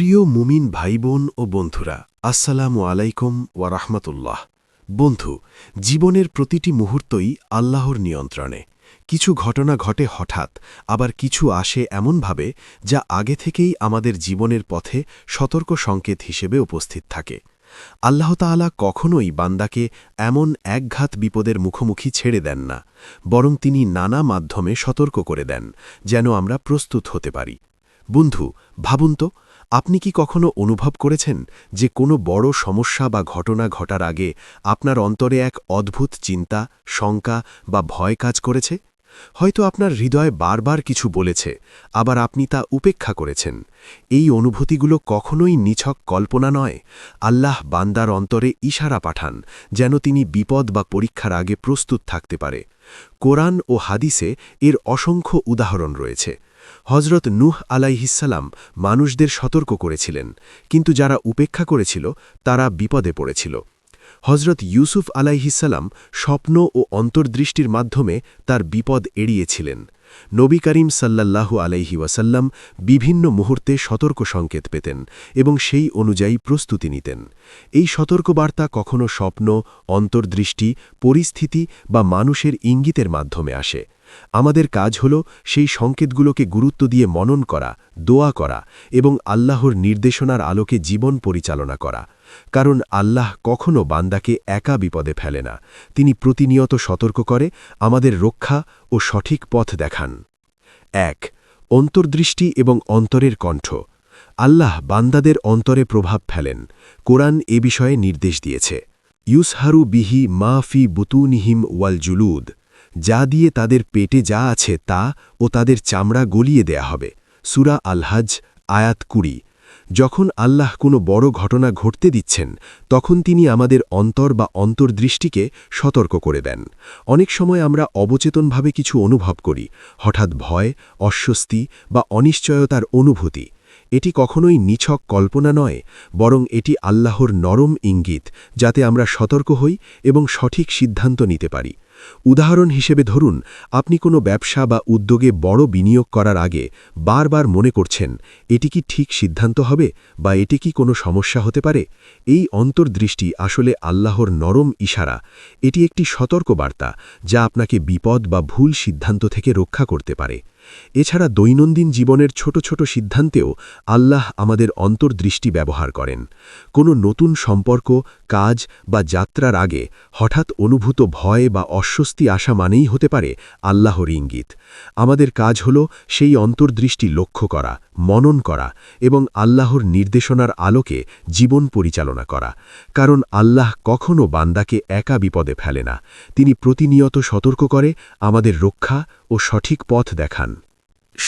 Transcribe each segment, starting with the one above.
প্রিয় মুমিন ভাই বোন ও বন্ধুরা, আসসালামু আলাইকুম রাহমাতুল্লাহ। বন্ধু, জীবনের প্রতিটি মুহূর্তই আল্লাহর নিয়ন্ত্রণে। কিছু ঘটনা ঘটে হঠাৎ, আবার কিছু আসে এমনভাবে যা আগে থেকেই আমাদের জীবনের পথে সতর্ক সংকেত হিসেবে উপস্থিত থাকে। আল্লাহ তাআলা কখনোই বান্দাকে এমন একঘাত বিপদের মুখোমুখি ছেড়ে দেন না, বরং তিনি নানা মাধ্যমে সতর্ক করে দেন, যেন আমরা প্রস্তুত হতে পারি। বন্ধু, ভাবুন তো আপনি কি কখনো অনুভব করেছেন যে কোনো বড় সমস্যা বা ঘটনা ঘটার আগে আপনার অন্তরে এক অদ্ভুত চিন্তা, শঙ্কা বা ভয় কাজ করেছে? হয়তো আপনার হৃদয় বারবার কিছু বলেছে, আবার আপনি তা উপেক্ষা করেছেন। এই অনুভূতিগুলো কখনোই নিছক কল্পনা নয়। আল্লাহ বান্দার অন্তরে ইশারা পাঠান, যেন তিনি বিপদ বা পরীক্ষার আগে প্রস্তুত থাকতে পারে। কোরআন ও হাদিসে এর অসংখ্য উদাহরণ রয়েছে। হজরত নূহ আলাইহিসাল্লাম মানুষদের সতর্ক করেছিলেন, কিন্তু যারা উপেক্ষা করেছিল, তারা বিপদে পড়েছিল। হজরত ইউসুফ আলাইহিসাল্লাম স্বপ্ন ও অন্তর্দৃষ্টির মাধ্যমে তার বিপদ এড়িয়েছিলেন। নবী করিম সাল্লাল্লাহু আলাইহি ওয়াসাল্লাম বিভিন্ন মুহূর্তে সতর্ক সংকেত পেতেন এবং সেই অনুযায়ী প্রস্তুতি নিতেন। এই সতর্কবার্তা কখনো স্বপ্ন, অন্তর্দৃষ্টি, পরিস্থিতি বা মানুষের ইঙ্গিতের মাধ্যমে আসে। আমাদের কাজ হল সেই সংকেতগুলোকে গুরুত্ব দিয়ে মনন করা, দোয়া করা এবং আল্লাহর নির্দেশনার আলোকে জীবন পরিচালনা করা। কারণ আল্লাহ কখনও বান্দাকে একা বিপদে ফেলে না। তিনি প্রতিনিয়ত সতর্ক করে, আমাদের রক্ষা ও সঠিক পথ দেখান। এক, অন্তর্দৃষ্টি এবং অন্তরের কণ্ঠ। আল্লাহ বান্দাদের অন্তরে প্রভাব ফেলেন। কোরআন এ বিষয়ে নির্দেশ দিয়েছে। ইউসহারু বিহি মা ফি বুতুনিহিম ওয়াল জুলুদ। যা দিয়ে তাদের পেটে যা আছে তা ও তাদের চামড়া গলিয়ে দেয়া হবে। সুরা আলহাজ আয়াত কুড়ি। যখন আল্লাহ কোনো বড় ঘটনা ঘটতে দিচ্ছেন, তখন তিনি আমাদের অন্তর বা অন্তর্দৃষ্টিকে সতর্ক করে দেন। অনেক সময় আমরা অবচেতনভাবে কিছু অনুভব করি, হঠাৎ ভয়, অস্বস্তি বা অনিশ্চয়তার অনুভূতি। এটি কখনোই নিছক কল্পনা নয়, বরং এটি আল্লাহর নরম ইঙ্গিত, যাতে আমরা সতর্ক হই এবং সঠিক সিদ্ধান্ত নিতে পারি। উদাহরণ হিসেবে ধরুন, আপনি কোনো ব্যবসা বা উদ্যোগে বড় বিনিয়োগ করার আগে বারবার মনে করছেন, এটি কি ঠিক সিদ্ধান্ত হবে বা এটি কি কোনো সমস্যা হতে পারে? এই অন্তর্দৃষ্টি আসলে আল্লাহর নরম ইশারা। এটি একটি সতর্ক বার্তা যা আপনাকে বিপদ বা ভুল সিদ্ধান্ত থেকে রক্ষা করতে পারে। এছাড়া দৈনন্দিন জীবনের ছোট ছোট সিদ্ধান্তেও আল্লাহ আমাদের অন্তর্দৃষ্টি ব্যবহার করেন। কোনো নতুন সম্পর্ক, কাজ বা যাত্রার আগে হঠাৎ অনুভূত ভয় বা অস্বস্তি আসা মানেই হতে পারে আল্লাহর ইঙ্গিত। আমাদের কাজ হল সেই অন্তর্দৃষ্টি লক্ষ্য করা, মনন করা এবং আল্লাহর নির্দেশনার আলোকে জীবন পরিচালনা করা। কারণ আল্লাহ কখনও বান্দাকে একা বিপদে ফেলে না। তিনি প্রতিনিয়ত সতর্ক করে আমাদের রক্ষা ও সঠিক পথ দেখান।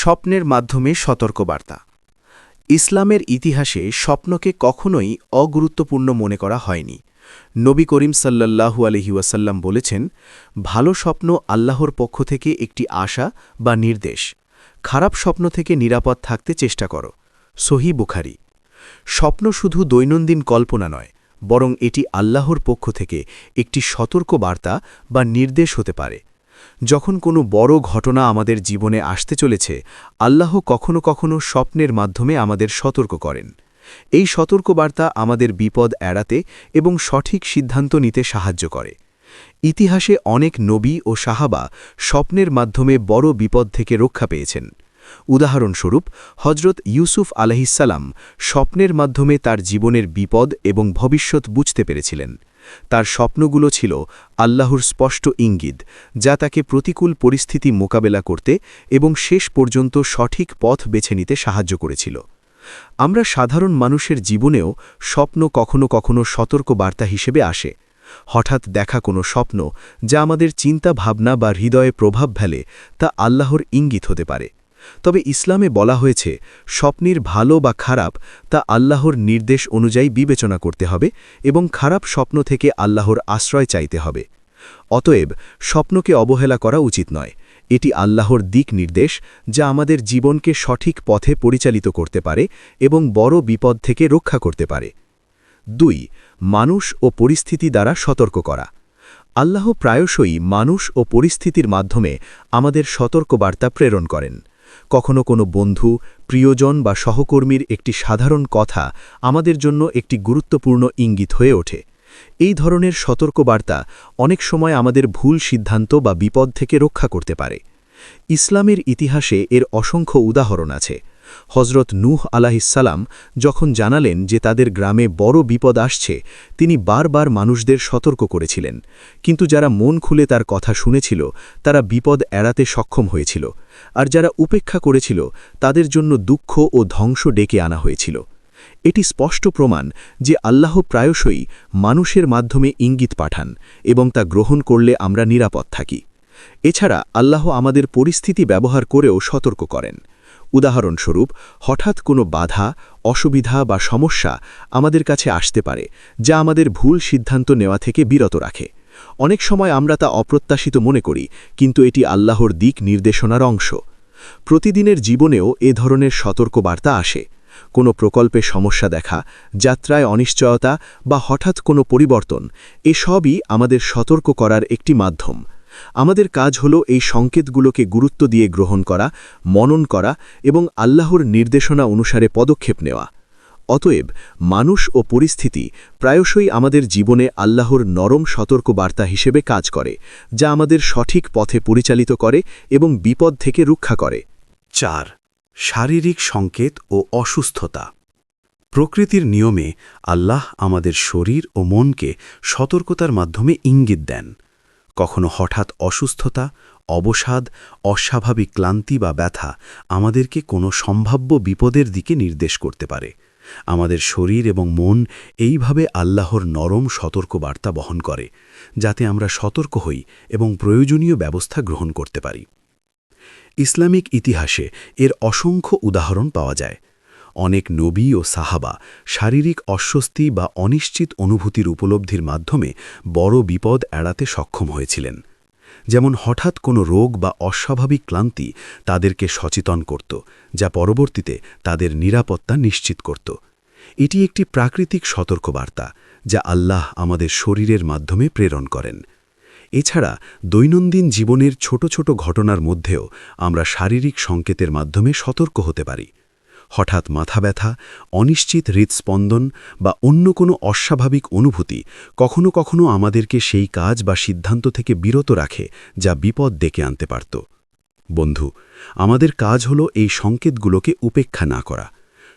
স্বপ্নের মাধ্যমে সতর্কবার্তা। ইসলামের ইতিহাসে স্বপ্নকে কখনোই অগুরুত্বপূর্ণ মনে করা হয়নি। নবী করিম সাল্লাল্লাহু আলহিউসাল্লাম বলেছেন, ভালো স্বপ্ন আল্লাহর পক্ষ থেকে একটি আশা বা নির্দেশ। খারাপ স্বপ্ন থেকে নিরাপদ থাকতে চেষ্টা করো। সহি বুখারি। স্বপ্ন শুধু দৈনন্দিন কল্পনা নয়, বরং এটি আল্লাহর পক্ষ থেকে একটি সতর্ক বার্তা বা নির্দেশ হতে পারে। যখন কোনো বড় ঘটনা আমাদের জীবনে আসতে চলেছে, আল্লাহ কখনো কখনো স্বপ্নের মাধ্যমে আমাদের সতর্ক করেন। এই সতর্কবার্তা আমাদের বিপদ এড়াতে এবং সঠিক সিদ্ধান্ত নিতে সাহায্য করে। ইতিহাসে অনেক নবী ও সাহাবা স্বপ্নের মাধ্যমে বড় বিপদ থেকে রক্ষা পেয়েছেন। উদাহরণস্বরূপ হজরত ইউসুফ আলহিসাল্লাম স্বপ্নের মাধ্যমে তার জীবনের বিপদ এবং ভবিষ্যৎ বুঝতে পেরেছিলেন। তার স্বপ্নগুলো ছিল আল্লাহর স্পষ্ট ইঙ্গিত, যা তাকে প্রতিকূল পরিস্থিতি মোকাবেলা করতে এবং শেষ পর্যন্ত সঠিক পথ বেছে নিতে সাহায্য করেছিল। আমরা সাধারণ মানুষের জীবনেও স্বপ্ন কখনো কখনো সতর্ক বার্তা হিসেবে আসে। হঠাৎ দেখা কোনো স্বপ্ন যা আমাদের চিন্তা ভাবনা বা হৃদয়ে প্রভাব ফেলে তা আল্লাহর ইঙ্গিত হতে পারে। তবে ইসলামে বলা হয়েছে, স্বপ্নের ভালো বা খারাপ তা আল্লাহর নির্দেশ অনুযায়ী বিবেচনা করতে হবে এবং খারাপ স্বপ্ন থেকে আল্লাহর আশ্রয় চাইতে হবে। অতএব, স্বপ্নকে অবহেলা করা উচিত নয়। এটি আল্লাহর দিক নির্দেশ যা আমাদের জীবনকে সঠিক পথে পরিচালিত করতে পারে এবং বড় বিপদ থেকে রক্ষা করতে পারে। দুই, মানুষ ও পরিস্থিতি দ্বারা সতর্ক করা। আল্লাহ প্রায়শই মানুষ ও পরিস্থিতির মাধ্যমে আমাদের সতর্কবার্তা প্রেরণ করেন। কখনো কোনো বন্ধু, প্রিয়জন বা সহকর্মীর একটি সাধারণ কথা আমাদের জন্য একটি গুরুত্বপূর্ণ ইঙ্গিত হয়ে ওঠে। এই ধরনের সতর্কবার্তা অনেক সময় আমাদের ভুল সিদ্ধান্ত বা বিপদ থেকে রক্ষা করতে পারে। ইসলামের ইতিহাসে এর অসংখ্য উদাহরণ আছে। হজরত নূহ আলাহিসাল্লাম যখন জানালেন যে তাদের গ্রামে বড় বিপদ আসছে, তিনি বারবার মানুষদের সতর্ক করেছিলেন। কিন্তু যারা মন খুলে তার কথা শুনেছিল, তারা বিপদ এড়াতে সক্ষম হয়েছিল। আর যারা উপেক্ষা করেছিল, তাদের জন্য দুঃখ ও ধ্বংস ডেকে আনা হয়েছিল। এটি স্পষ্ট প্রমাণ যে আল্লাহ প্রায়শই মানুষের মাধ্যমে ইঙ্গিত পাঠান এবং তা গ্রহণ করলে আমরা নিরাপদ থাকি। এছাড়া আল্লাহ আমাদের পরিস্থিতি ব্যবহার করেও সতর্ক করেন। উদাহরণস্বরূপ, হঠাৎ কোনো বাধা, অসুবিধা বা সমস্যা আমাদের কাছে আসতে পারে, যা আমাদের ভুল সিদ্ধান্ত নেওয়া থেকে বিরত রাখে। অনেক সময় আমরা তা অপ্রত্যাশিত মনে করি, কিন্তু এটি আল্লাহর দিক নির্দেশনার অংশ। প্রতিদিনের জীবনেও এ ধরনের সতর্কবার্তা আসে। কোনো প্রকল্পে সমস্যা দেখা, যাত্রায় অনিশ্চয়তা বা হঠাৎ কোনো পরিবর্তন, এসবই আমাদের সতর্ক করার একটি মাধ্যম। আমাদের কাজ হল এই সংকেতগুলোকে গুরুত্ব দিয়ে গ্রহণ করা, মনন করা এবং আল্লাহর নির্দেশনা অনুসারে পদক্ষেপ নেওয়া। অতএব মানুষ ও পরিস্থিতি প্রায়শই আমাদের জীবনে আল্লাহর নরম সতর্ক বার্তা হিসেবে কাজ করে, যা আমাদের সঠিক পথে পরিচালিত করে এবং বিপদ থেকে রক্ষা করে। চার, শারীরিক সংকেত ও অসুস্থতা। প্রকৃতির নিয়মে আল্লাহ আমাদের শরীর ও মনকে সতর্কতার মাধ্যমে ইঙ্গিত দেন। কখনো হঠাৎ অসুস্থতা, অবসাদ, অস্বাভাবিক ক্লান্তি বা ব্যথা আমাদেরকে কোনো সম্ভাব্য বিপদের দিকে নির্দেশ করতে পারে। আমাদের শরীর এবং মন এইভাবে আল্লাহর নরম সতর্কবার্তা বহন করে, যাতে আমরা সতর্ক হই এবং প্রয়োজনীয় ব্যবস্থা গ্রহণ করতে পারি। ইসলামিক ইতিহাসে এর অসংখ্য উদাহরণ পাওয়া যায়। অনেক নবী ও সাহাবা শারীরিক অস্বস্তি বা অনিশ্চিত অনুভূতির উপলব্ধির মাধ্যমে বড় বিপদ এড়াতে সক্ষম হয়েছিলেন। যেমন হঠাৎ কোনো রোগ বা অস্বাভাবিক ক্লান্তি তাদেরকে সচেতন করত, যা পরবর্তীতে তাদের নিরাপত্তা নিশ্চিত করত। এটি একটি প্রাকৃতিক সতর্কবার্তা, যা আল্লাহ আমাদের শরীরের মাধ্যমে প্রেরণ করেন। এছাড়া দৈনন্দিন জীবনের ছোট ছোট ঘটনার মধ্যেও আমরা শারীরিক সংকেতের মাধ্যমে সতর্ক হতে পারি। হঠাৎ মাথা ব্যথা, অনিশ্চিত হৃদস্পন্দন বা অন্য কোনো অস্বাভাবিক অনুভূতি কখনো কখনো আমাদেরকে সেই কাজ বা সিদ্ধান্ত থেকে বিরত রাখে যা বিপদ ডেকে আনতে পারত। বন্ধু, আমাদের কাজ হল এই সংকেতগুলোকে উপেক্ষা না করা।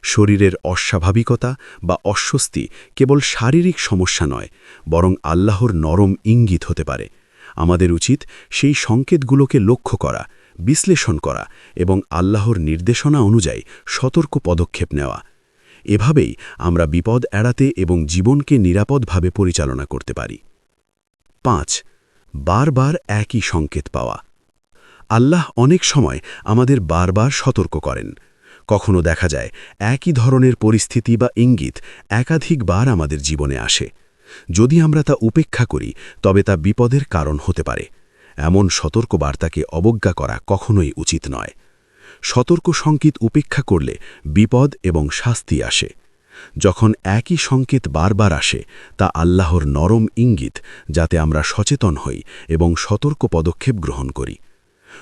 শরীরের অস্বাভাবিকতা বা অস্বস্তি কেবল শারীরিক সমস্যা নয়, বরং আল্লাহর নরম ইঙ্গিত হতে পারে। আমাদের উচিত সেই সংকেতগুলোকে লক্ষ্য করা বিশ্লেষণ করা এবং আল্লাহর নির্দেশনা অনুযায়ী সতর্ক পদক্ষেপ নেওয়া। এভাবেই আমরা বিপদ এড়াতে এবং জীবনকে নিরাপদভাবে পরিচালনা করতে পারি। পাঁচ, বারবার একই সংকেত পাওয়া। আল্লাহ অনেক সময় আমাদের বারবার সতর্ক করেন। কখনো দেখা যায় একই ধরনের পরিস্থিতি বা ইঙ্গিত একাধিকবার আমাদের জীবনে আসে। যদি আমরা তা উপেক্ষা করি, তবে তা বিপদের কারণ হতে পারে। এমন সতর্ক বার্তাকে অবজ্ঞা করা কখনোই উচিত নয়। সতর্ক সংকেত উপেক্ষা করলে বিপদ এবং শাস্তি আসে। যখন একই সংকেত বারবার আসে, তা আল্লাহর নরম ইঙ্গিত যাতে আমরা সচেতন হই এবং সতর্ক পদক্ষেপ গ্রহণ করি।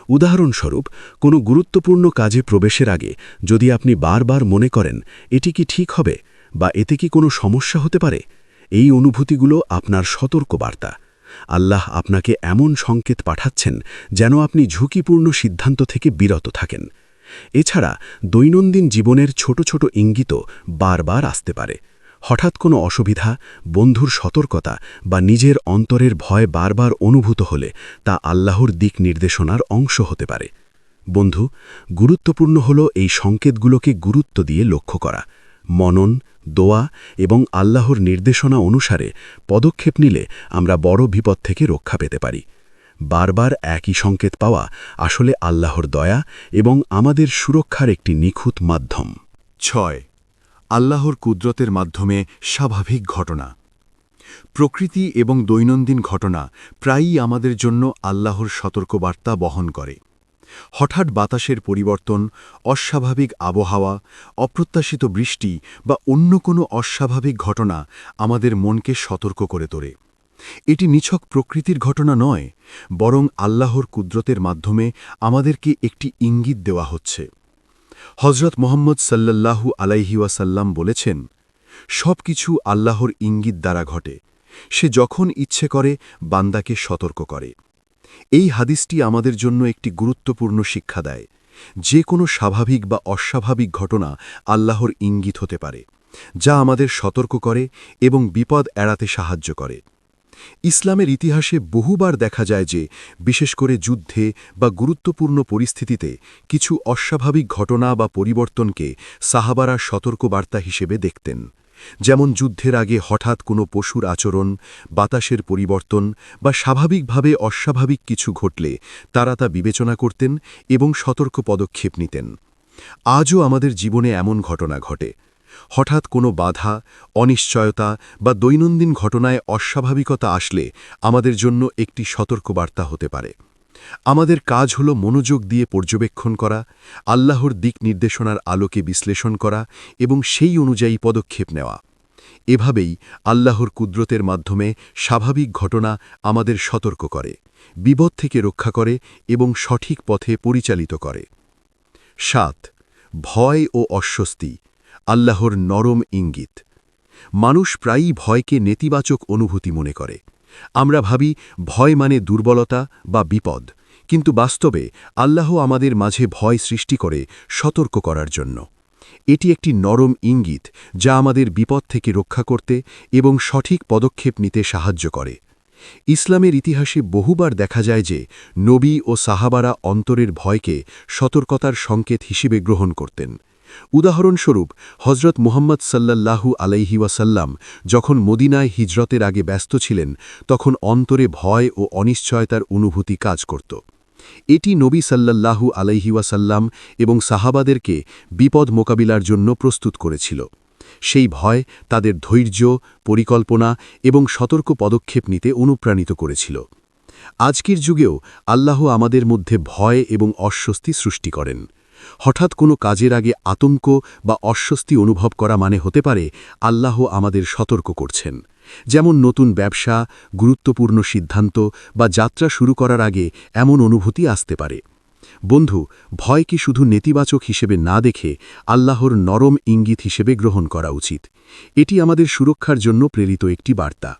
উদাহরণস্বরূপ, কোনো গুরুত্বপূর্ণ কাজে প্রবেশের আগে যদি আপনি বারবার মনে করেন, এটি কি ঠিক হবে? বা এতে কি কোনো সমস্যা হতে পারে? এই অনুভূতিগুলো আপনার সতর্ক বার্তা আল্লাহ আপনাকে এমন সংকেত পাঠাচ্ছেন যেন আপনি ঝুঁকিপূর্ণ সিদ্ধান্ত থেকে বিরত থাকেন। এছাড়া দৈনন্দিন জীবনের ছোট ছোট ইঙ্গিত বারবার আসতে পারে। হঠাৎ কোনো অসুবিধা, বন্ধুর সতর্কতা বা নিজের অন্তরের ভয় বারবার অনুভূত হলে তা আল্লাহর দিক নির্দেশনার অংশ হতে পারে। বন্ধু, গুরুত্বপূর্ণ হল এই সংকেতগুলোকে গুরুত্ব দিয়ে লক্ষ্য করা। মনন, দোয়া এবং আল্লাহর নির্দেশনা অনুসারে পদক্ষেপ নিলে আমরা বড় বিপদ থেকে রক্ষা পেতে পারি। বারবার একই সংকেত পাওয়া আসলে আল্লাহর দয়া এবং আমাদের সুরক্ষার একটি নিখুঁত মাধ্যম। ছয়, আল্লাহর কুদরতের মাধ্যমে স্বাভাবিক ঘটনা। প্রকৃতি এবং দৈনন্দিন ঘটনা প্রায়ই আমাদের জন্য আল্লাহর সতর্কবার্তা বহন করে। হঠাৎ বাতাসের পরিবর্তন, অস্বাভাবিক আবহাওয়া, অপ্রত্যাশিত বৃষ্টি বা অন্য কোনো অস্বাভাবিক ঘটনা আমাদের মনকে সতর্ক করে তোলে এটি নিছক প্রকৃতির ঘটনা নয়, বরং আল্লাহর কুদরতের মাধ্যমে আমাদেরকে একটি ইঙ্গিত দেওয়া হচ্ছে। হজরত মোহাম্মদ সাল্লাল্লাহু আলাইহি ওয়াসাল্লাম বলেছেন সব কিছু আল্লাহর ইঙ্গিত দ্বারা ঘটে। সে যখন ইচ্ছে করে বান্দাকে সতর্ক করে। এই হাদিসটি আমাদের জন্য একটি গুরুত্বপূর্ণ শিক্ষা দেয়। যে কোনো স্বাভাবিক বা অস্বাভাবিক ঘটনা আল্লাহর ইঙ্গিত হতে পারে, যা আমাদের সতর্ক করে এবং বিপদ এড়াতে সাহায্য করে। ইসলামের ইতিহাসে বহুবার দেখা যায় যে, বিশেষ করে যুদ্ধে বা গুরুত্বপূর্ণ পরিস্থিতিতে কিছু অস্বাভাবিক ঘটনা বা পরিবর্তনকে সাহাবারা সতর্কবার্তা হিসেবে দেখতেন। যেমন যুদ্ধের আগে হঠাৎ কোনো পশুর আচরণ, বাতাসের পরিবর্তন বা স্বাভাবিকভাবে অস্বাভাবিক কিছু ঘটলে তারা তা বিবেচনা করতেন এবং সতর্ক পদক্ষেপ নিতেন। আজও আমাদের জীবনে এমন ঘটনা ঘটে। হঠাৎ কোনো বাধা, অনিশ্চয়তা বা দৈনন্দিন ঘটনায় অস্বাভাবিকতা আসলে আমাদের জন্য একটি সতর্কবার্তা হতে পারে। আমাদের কাজ হল মনোযোগ দিয়ে পর্যবেক্ষণ করা, আল্লাহর দিক নির্দেশনার আলোকে বিশ্লেষণ করা এবং সেই অনুযায়ী পদক্ষেপ নেওয়া। এভাবেই আল্লাহর কুদরতের মাধ্যমে স্বাভাবিক ঘটনা আমাদের সতর্ক করে, বিপদ থেকে রক্ষা করে এবং সঠিক পথে পরিচালিত করে। সাত, ভয় ও অস্বস্তি, আল্লাহর নরম ইঙ্গিত। মানুষ প্রায়ই ভয়কে নেতিবাচক অনুভূতি মনে করে। আমরা ভাবি, ভয় মানে দুর্বলতা বা বিপদ। কিন্তু বাস্তবে, আল্লাহ আমাদের মাঝে ভয় সৃষ্টি করে সতর্ক করার জন্য। এটি একটি নরম ইঙ্গিত যা আমাদের বিপদ থেকে রক্ষা করতে এবং সঠিক পদক্ষেপ নিতে সাহায্য করে। ইসলামের ইতিহাসে বহুবার দেখা যায় যে, নবী ও সাহাবারা অন্তরের ভয়কে সতর্কতার সংকেত হিসেবে গ্রহণ করতেন। উদাহরণস্বরূপ হজরত মুহাম্মদ সাল্লাল্লাহু আলাইহি ওয়াসাল্লাম যখন মদিনায় হিজরতের আগে ব্যস্ত ছিলেন, তখন অন্তরে ভয় ও অনিশ্চয়তার অনুভূতি কাজ করত। এটি নবী সাল্লাল্লাহু আলাইহি ওয়াসাল্লাম এবং সাহাবাদেরকে বিপদ মোকাবিলার জন্য প্রস্তুত করেছিল। সেই ভয় তাদের ধৈর্য, পরিকল্পনা এবং সতর্ক পদক্ষেপ নিতে অনুপ্রাণিত করেছিল। আজকের যুগেও আল্লাহ আমাদের মধ্যে ভয় এবং অস্বস্তি সৃষ্টি করেন। হঠাৎ কোনো কাজের আগে আতঙ্ক বা অস্বস্তি অনুভব করা মানে হতে পারে আল্লাহ আমাদের সতর্ক করছেন। যেমন নতুন ব্যবসা, গুরুত্বপূর্ণ সিদ্ধান্ত বা যাত্রা শুরু করার আগে এমন অনুভূতি আসতে পারে। বন্ধু, ভয় কি শুধু নেতিবাচক হিসেবে না দেখে আল্লাহর নরম ইঙ্গিত হিসেবে গ্রহণ করা উচিত। এটি আমাদের সুরক্ষার জন্য প্রেরিত একটি বার্তা।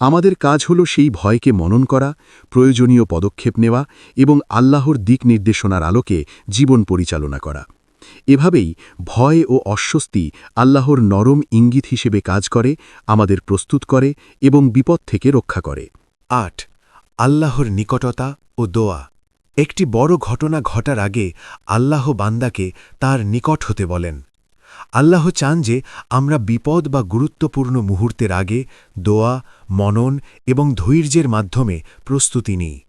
আমাদের কাজ হল সেই ভয়কে মনন করা, প্রয়োজনীয় পদক্ষেপ নেওয়া এবং আল্লাহর দিক নির্দেশনার আলোকে জীবন পরিচালনা করা। এভাবেই ভয় ও অস্বস্তি আল্লাহর নরম ইঙ্গিত হিসেবে কাজ করে, আমাদের প্রস্তুত করে এবং বিপদ থেকে রক্ষা করে। আট, আল্লাহর নিকটতা ও দোয়া। একটি বড় ঘটনা ঘটার আগে আল্লাহ বান্দাকে তার নিকট হতে বলেন। আল্লাহ চান যে আমরা বিপদ বা গুরুত্বপূর্ণ মুহূর্তের আগে দোয়া, মনন এবং ধৈর্যের মাধ্যমে প্রস্তুতি নিই।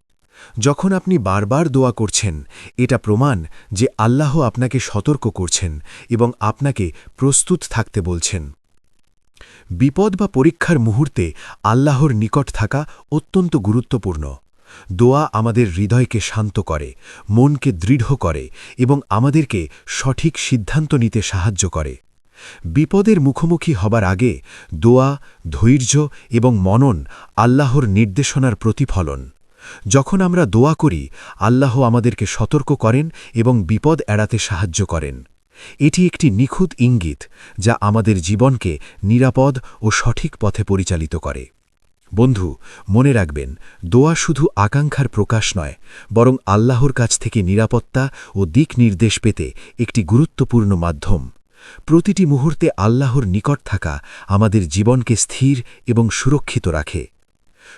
যখন আপনি বারবার দোয়া করছেন, এটা প্রমাণ যে আল্লাহ আপনাকে সতর্ক করছেন এবং আপনাকে প্রস্তুত থাকতে বলছেন। বিপদ বা পরীক্ষার মুহূর্তে আল্লাহর নিকট থাকা অত্যন্ত গুরুত্বপূর্ণ। দোয়া আমাদের হৃদয়কে শান্ত করে, মনকে দৃঢ় করে এবং আমাদেরকে সঠিক সিদ্ধান্ত নিতে সাহায্য করে। বিপদের মুখোমুখি হবার আগে দোয়া, ধৈর্য এবং মনন আল্লাহর নির্দেশনার প্রতিফলন। যখন আমরা দোয়া করি, আল্লাহ আমাদেরকে সতর্ক করেন এবং বিপদ এড়াতে সাহায্য করেন। এটি একটি নিখুঁত ইঙ্গিত যা আমাদের জীবনকে নিরাপদ ও সঠিক পথে পরিচালিত করে। বন্ধু, মনে রাখবেন, দোয়া শুধু আকাঙ্ক্ষার প্রকাশ নয়, বরং আল্লাহর কাছ থেকে নিরাপত্তা ও দিক নির্দেশ পেতে একটি গুরুত্বপূর্ণ মাধ্যম। প্রতিটি মুহূর্তে আল্লাহর নিকট থাকা আমাদের জীবনকে স্থির এবং সুরক্ষিত রাখে।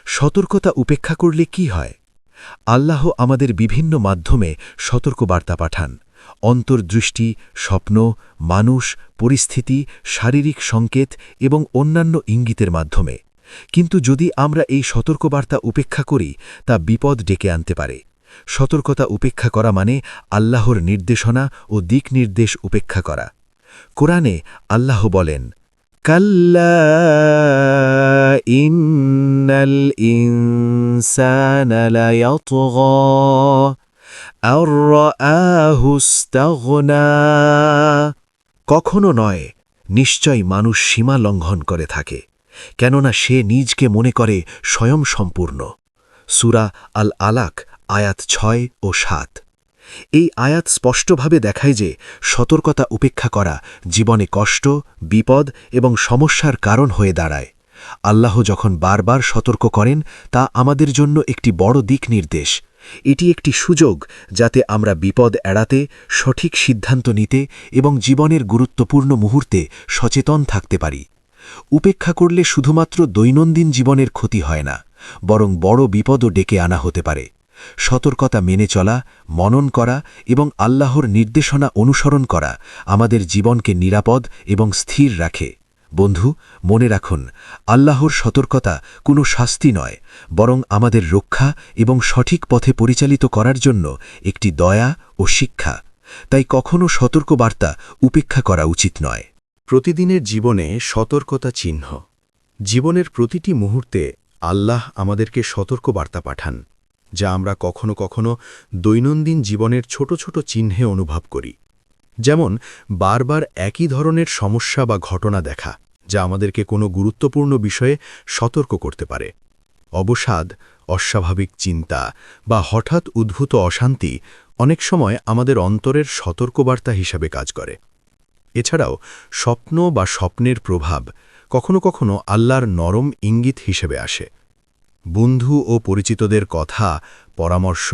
সতর্কতা উপেক্ষা করলে কি হয়? আল্লাহ আমাদের বিভিন্ন মাধ্যমে সতর্কবার্তা পাঠান। অন্তর্দৃষ্টি, স্বপ্ন, মানুষ, পরিস্থিতি, শারীরিক সংকেত এবং অন্যান্য ইঙ্গিতের মাধ্যমে। কিন্তু যদি আমরা এই সতর্কবার্তা উপেক্ষা করি, তা বিপদ ডেকে আনতে পারে। সতর্কতা উপেক্ষা করা মানে আল্লাহর নির্দেশনা ও দিক নির্দেশ উপেক্ষা করা। কোরআনে আল্লাহ বলেন, কাল্লা কখনো নয়, নিশ্চয় মানুষ সীমা লঙ্ঘন করে থাকে। কেননা সে নিজকে মনে করে স্বয়ং সম্পূর্ণ সুরা আল আলাক আয়াত ছয় ও সাত। এই আয়াত স্পষ্টভাবে দেখায় যে সতর্কতা উপেক্ষা করা জীবনে কষ্ট, বিপদ এবং সমস্যার কারণ হয়ে দাঁড়ায়। আল্লাহ যখন বারবার সতর্ক করেন, তা আমাদের জন্য একটি বড় দিক নির্দেশ। এটি একটি সুযোগ যাতে আমরা বিপদ এড়াতে, সঠিক সিদ্ধান্ত নিতে এবং জীবনের গুরুত্বপূর্ণ মুহূর্তে সচেতন থাকতে পারি। উপেক্ষা করলে শুধুমাত্র দৈনন্দিন জীবনের ক্ষতি হয় না, বরং বড় বিপদও ডেকে আনা হতে পারে। সতর্কতা মেনে চলা, মনন করা এবং আল্লাহর নির্দেশনা অনুসরণ করা আমাদের জীবনকে নিরাপদ এবং স্থির রাখে। বন্ধু, মনে রাখুন, আল্লাহর সতর্কতা কোনো শাস্তি নয়, বরং আমাদের রক্ষা এবং সঠিক পথে পরিচালিত করার জন্য একটি দয়া ও শিক্ষা। তাই কখনও সতর্কবার্তা উপেক্ষা করা উচিত নয়। প্রতিদিনের জীবনে সতর্কতা চিহ্ন। জীবনের প্রতিটি মুহূর্তে আল্লাহ আমাদেরকে সতর্ক বার্তা পাঠান, যা আমরা কখনো কখনো দৈনন্দিন জীবনের ছোট ছোট চিহ্নে অনুভব করি। যেমন, বারবার একই ধরনের সমস্যা বা ঘটনা দেখা, যা আমাদেরকে কোনো গুরুত্বপূর্ণ বিষয়ে সতর্ক করতে পারে। অবসাদ, অস্বাভাবিক চিন্তা বা হঠাৎ উদ্ভূত অশান্তি অনেক সময় আমাদের অন্তরের সতর্কবার্তা হিসাবে কাজ করে। এছাড়াও স্বপ্ন বা স্বপ্নের প্রভাব কখনো কখনো আল্লাহর নরম ইঙ্গিত হিসেবে আসে। বন্ধু ও পরিচিতদের কথা, পরামর্শ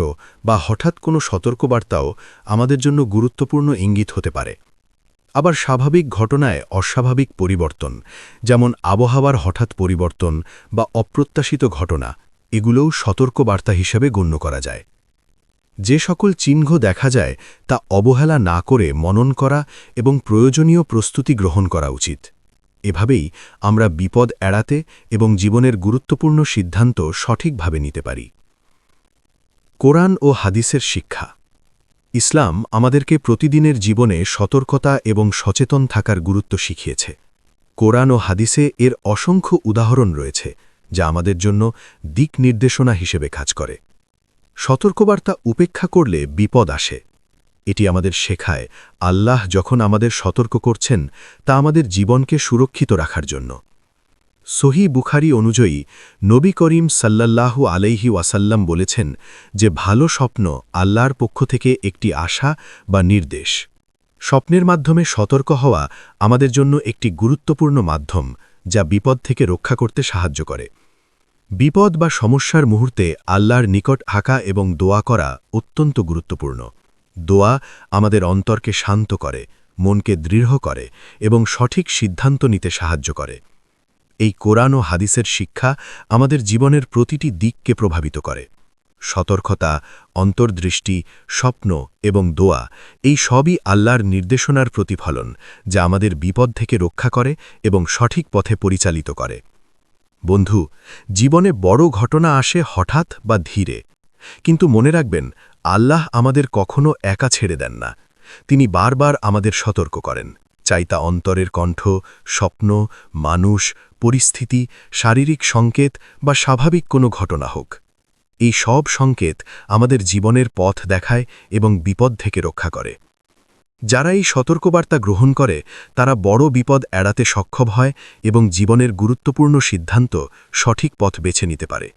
বা হঠাৎ কোনো সতর্কবার্তাও আমাদের জন্য গুরুত্বপূর্ণ ইঙ্গিত হতে পারে। আবার স্বাভাবিক ঘটনায় অস্বাভাবিক পরিবর্তন, যেমন আবহাওয়ার হঠাৎ পরিবর্তন বা অপ্রত্যাশিত ঘটনা, এগুলোও সতর্কবার্তা হিসেবে গণ্য করা যায়। যে সকল চিহ্ন দেখা যায়, তা অবহেলা না করে মনন করা এবং প্রয়োজনীয় প্রস্তুতি গ্রহণ করা উচিত। এভাবেই আমরা বিপদ এড়াতে এবং জীবনের গুরুত্বপূর্ণ সিদ্ধান্ত সঠিকভাবে নিতে পারি। কোরআন ও হাদিসের শিক্ষা। ইসলাম আমাদেরকে প্রতিদিনের জীবনে সতর্কতা এবং সচেতন থাকার গুরুত্ব শিখিয়েছে। কোরআন ও হাদিসে এর অসংখ্য উদাহরণ রয়েছে, যা আমাদের জন্য দিক নির্দেশনা হিসেবে কাজ করে। সতর্কবার্তা উপেক্ষা করলে বিপদ আসে। এটি আমাদের শেখায়, আল্লাহ যখন আমাদের সতর্ক করছেন, তা আমাদের জীবনকে সুরক্ষিত রাখার জন্য। সহি বুখারি অনুযায়ী, নবী করিম সাল্লাল্লাহু আলাইহি ওয়াসাল্লাম বলেছেন যে, ভালো স্বপ্ন আল্লাহর পক্ষ থেকে একটি আশা বা নির্দেশ। স্বপ্নের মাধ্যমে সতর্ক হওয়া আমাদের জন্য একটি গুরুত্বপূর্ণ মাধ্যম যা বিপদ থেকে রক্ষা করতে সাহায্য করে। বিপদ বা সমস্যার মুহূর্তে আল্লাহর নিকট হাঁকা এবং দোয়া করা অত্যন্ত গুরুত্বপূর্ণ। দোয়া আমাদের অন্তরকে শান্ত করে, মনকে দৃঢ় করে এবং সঠিক সিদ্ধান্ত নিতে সাহায্য করে। এই কোরআন ও হাদিসের শিক্ষা আমাদের জীবনের প্রতিটি দিককে প্রভাবিত করে। সতর্কতা, অন্তর্দৃষ্টি, স্বপ্ন এবং দোয়া, এই সবই আল্লাহর নির্দেশনার প্রতিফলন যা আমাদের বিপদ থেকে রক্ষা করে এবং সঠিক পথে পরিচালিত করে। বন্ধু, জীবনে বড় ঘটনা আসে হঠাৎ বা ধীরে। কিন্তু মনে রাখবেন, আল্লাহ আমাদের কখনো একা ছেড়ে দেন না। তিনি বারবার আমাদের সতর্ক করেন। চাই তা অন্তরের কণ্ঠ, স্বপ্ন, মানুষ, পরিস্থিতি, শারীরিক সংকেত বা স্বাভাবিক কোনো ঘটনা হোক। এই সব সংকেত আমাদের জীবনের পথ দেখায় এবং বিপদ থেকে রক্ষা করে। যারা এই সতর্কবার্তা গ্রহণ করে, তারা বড় বিপদ এড়াতে সক্ষম হয় এবং জীবনের গুরুত্বপূর্ণ সিদ্ধান্ত সঠিক পথ বেছে নিতে পারে।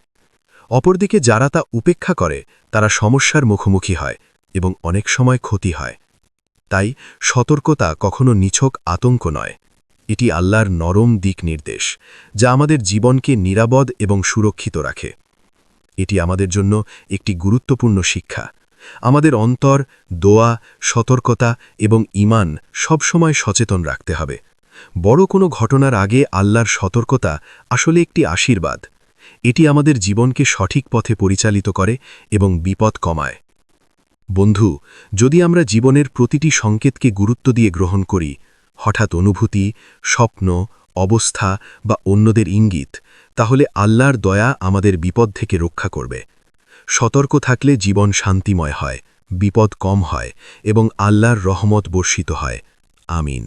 অপরদিকে যারা তা উপেক্ষা করে, তারা সমস্যার মুখোমুখি হয় এবং অনেক সময় ক্ষতি হয়। তাই সতর্কতা কখনো নিছক আতঙ্ক নয়। এটি আল্লাহর নরম দিক নির্দেশ, যা আমাদের জীবনকে নিরাপদ এবং সুরক্ষিত রাখে। এটি আমাদের জন্য একটি গুরুত্বপূর্ণ শিক্ষা। আমাদের অন্তর, দোয়া, সতর্কতা এবং ইমান সবসময় সচেতন রাখতে হবে। বড় কোনো ঘটনার আগে আল্লাহর সতর্কতা আসলে একটি আশীর্বাদ। এটি আমাদের জীবনকে সঠিক পথে পরিচালিত করে এবং বিপদ কমায়। বন্ধু, যদি আমরা জীবনের প্রতিটি সংকেতকে গুরুত্ব দিয়ে গ্রহণ করি, হঠাৎ অনুভূতি, স্বপ্ন, অবস্থা বা অন্যদের ইঙ্গিত, তাহলে আল্লাহর দয়া আমাদের বিপদ থেকে রক্ষা করবে। সতর্ক থাকলে জীবন শান্তিময় হয় বিপদ কম হয় এবং আল্লাহর রহমত বর্ষিত হয়। আমিন।